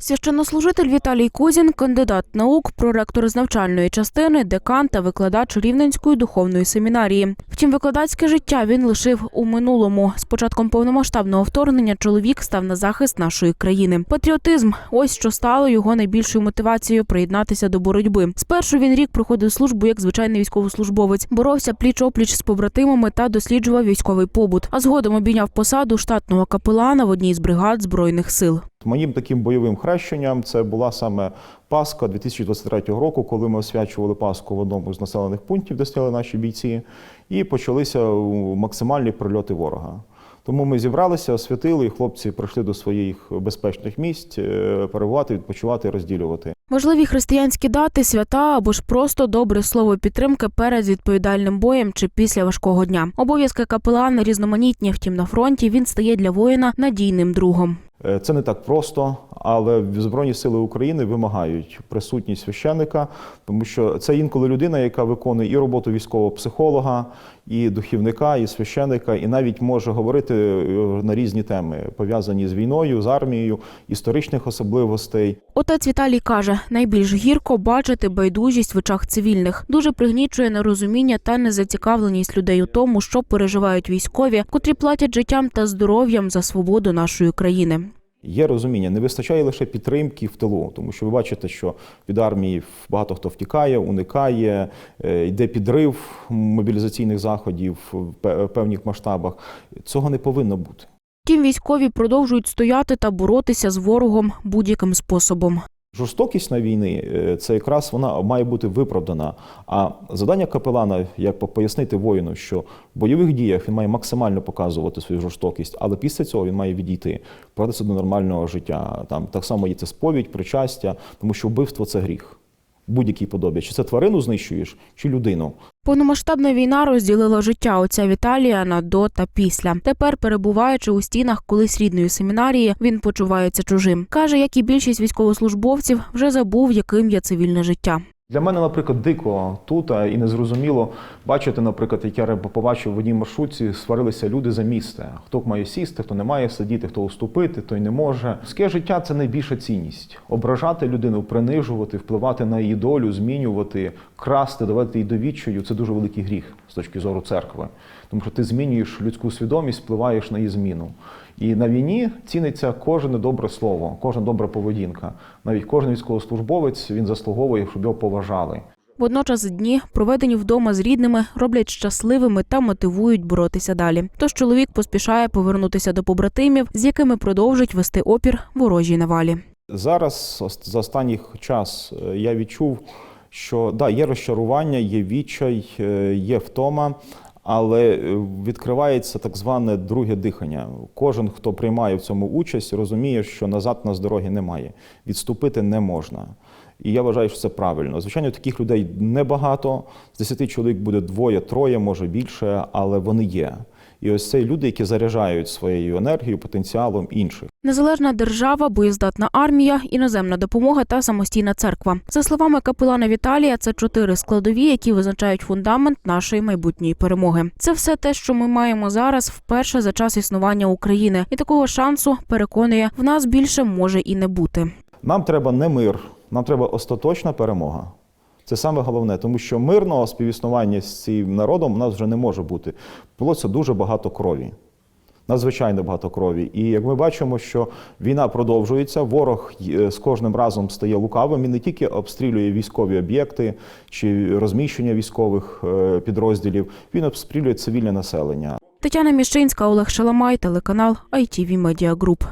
Священнослужитель Віталій Кузін, кандидат наук, проректор з навчальної частини, декан та викладач Рівненської духовної семінарії. Втім, викладацьке життя він лишив у минулому. З початком повномасштабного вторгнення чоловік став на захист нашої країни. Патріотизм ось що стало його найбільшою мотивацією приєднатися до боротьби. Спершу він рік проходив службу як звичайний військовослужбовець, боровся пліч опліч з побратимами та досліджував військовий побут. А згодом обійняв посаду штатного капелана в одній з бригад збройних сил. Моїм таким бойовим хрещенням це була саме Пасха 2023 року, коли ми освячували Пасху в одному з населених пунктів, де стояли наші бійці, і почалися максимальні прильоти ворога. Тому ми зібралися, освятили, і хлопці прийшли до своїх безпечних місць е, перебувати, відпочивати, розділювати. Важливі християнські дати, свята або ж просто добре слово підтримки перед відповідальним боєм чи після важкого дня. Обов'язки капелана різноманітні. Втім, на фронті він стає для воїна надійним другом. Е, Це не так просто, але Збройні сили України вимагають присутність священника, тому що це інколи людина, яка виконує і роботу військового психолога, і духівника, і священика, і навіть може говорити е, на різні теми, пов'язані з війною, з армією, історичних особливостей. Отець Віталій каже: найбільш гірко бачити байдужість в очах цивільних. Дуже пригнічує нерозуміння та незацікавленість людей у тому, що переживають військові, котрі платять життям та здоров'ям за свободу нашої країни. Є розуміння, не вистачає лише підтримки в тилу, тому що ви бачите, що від армії багато хто втікає, уникає, е, йде підрив мобілізаційних заходів в певних масштабах. Цього не повинно бути. Втім, військові продовжують стояти та боротися з ворогом будь-яким способом. Жорстокість на війни е, це якраз вона має бути виправдана. А завдання капелана, як пояснити воїну, що в бойових діях він має максимально показувати свою жорстокість, але після цього він має відійти, повернутися до нормального життя. Там так само є це сповідь, причастя, тому що вбивство це гріх. Будь-якій подобі. Чи це тварину знищуєш, чи людину. Повномасштабна війна розділила життя отця Віталія на до та після. Тепер, перебуваючи у стінах колись рідної семінарії, він почувається чужим. каже, як і більшість військовослужбовців, вже забув, яким є цивільне життя. Для мене, наприклад, дико тут і незрозуміло бачити, наприклад, як я побачив в одній маршрутці, сварилися люди за місце. Хто має сісти, хто не має сидіти, хто уступити, той не може. Людське життя це найбільша цінність. Ображати людину, принижувати, впливати на її долю, змінювати, красти, давати їй довідчою це дуже великий гріх з точки зору церкви. Тому що ти змінюєш людську свідомість, впливаєш на її зміну. І на війні ціниться кожне добре слово, кожна добра поведінка. Навіть кожен військовослужбовець він заслуговує, щоб його поважали. Водночас дні, проведені вдома з рідними, роблять щасливими та мотивують боротися далі. Тож чоловік поспішає повернутися до побратимів, з якими продовжить вести опір ворожій навалі. Зараз за останній час е, я відчув, що да, є розчарування, є відчай, е, є втома, але е, відкривається так зване друге дихання. Кожен, хто приймає в цьому участь, розуміє, що назад нас дороги немає. Відступити не можна. І я вважаю, що це правильно. Звичайно, таких людей небагато. З 10 чоловік буде двоє, троє, може більше, але вони є. І ось це люди, які заряджають своєю енергією, потенціалом інших. Незалежна держава, боєздатна армія, іноземна допомога та самостійна церква. За словами капелана Віталія, це чотири складові, які визначають фундамент нашої майбутньої перемоги. Це все те, що ми маємо зараз вперше за час існування України, і такого шансу переконує, в нас більше може і не бути. Нам треба не мир, нам треба остаточна перемога. Це саме головне, тому що мирного співіснування з цим народом у нас вже не може бути. Булося дуже багато крові. Надзвичайно багато крові. І як ми бачимо, що війна продовжується, ворог е, з кожним разом стає лукавим і не тільки обстрілює військові об'єкти чи розміщення військових е, підрозділів, він обстрілює цивільне населення. Тетяна Міщинська, Олег Шаламай, телеканал ITV Media Group.